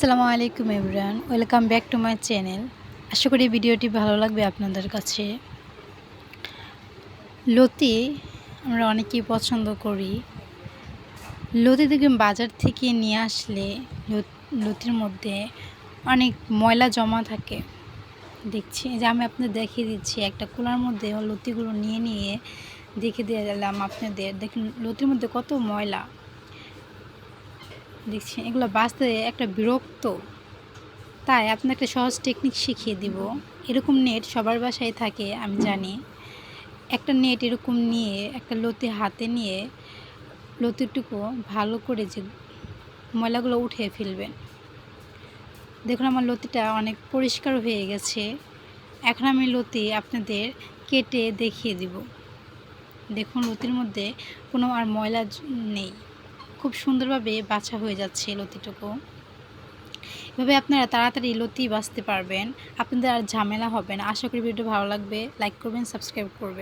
আসসালামু আলাইকুম Imran, welcome back to my channel. আশা করি ভিডিওটি ভালো লাগবে আপনাদের কাছে। লতি আমরা অনেকেই পছন্দ করি। লতি থেকে বাজার থেকে নিয়ে আসলে লতির মধ্যে অনেক ময়লা জমা থাকে। দেখছি যে আমি আপনাদের দেখিয়ে দিচ্ছি, একটা কুলার মধ্যে লতিগুলো নিয়ে নিয়ে দেখে দিয়ে দিলাম আপনাদের। দেখুন, লতির মধ্যে কত ময়লা। দেখছি, এগুলো বাঁচতে একটা বিরক্ত। তাই আপনাকে একটা সহজ টেকনিক শিখিয়ে দিব। এরকম নেট সবার বাসায় থাকে, আমি জানি। একটা নেট এরকম নিয়ে, একটা লতি হাতে নিয়ে, লতিটুকু ভালো করে যে ময়লাগুলো উঠিয়ে ফেলবেন। দেখুন, আমার লতিটা অনেক পরিষ্কার হয়ে গেছে। এখন আমি লতি আপনাদের কেটে দেখিয়ে দিব। দেখুন, লতির মধ্যে কোনো আর ময়লা নেই। খুব সুন্দরভাবে বাছা হয়ে যাচ্ছে লতিটুকু। এভাবে আপনারা তাড়াতাড়ি লতি বাঁচতে পারবেন। আপনাদের আর ঝামেলা হবে না। আশা করি ভিডিও ভালো লাগবে। লাইক করবেন, সাবস্ক্রাইব করবেন।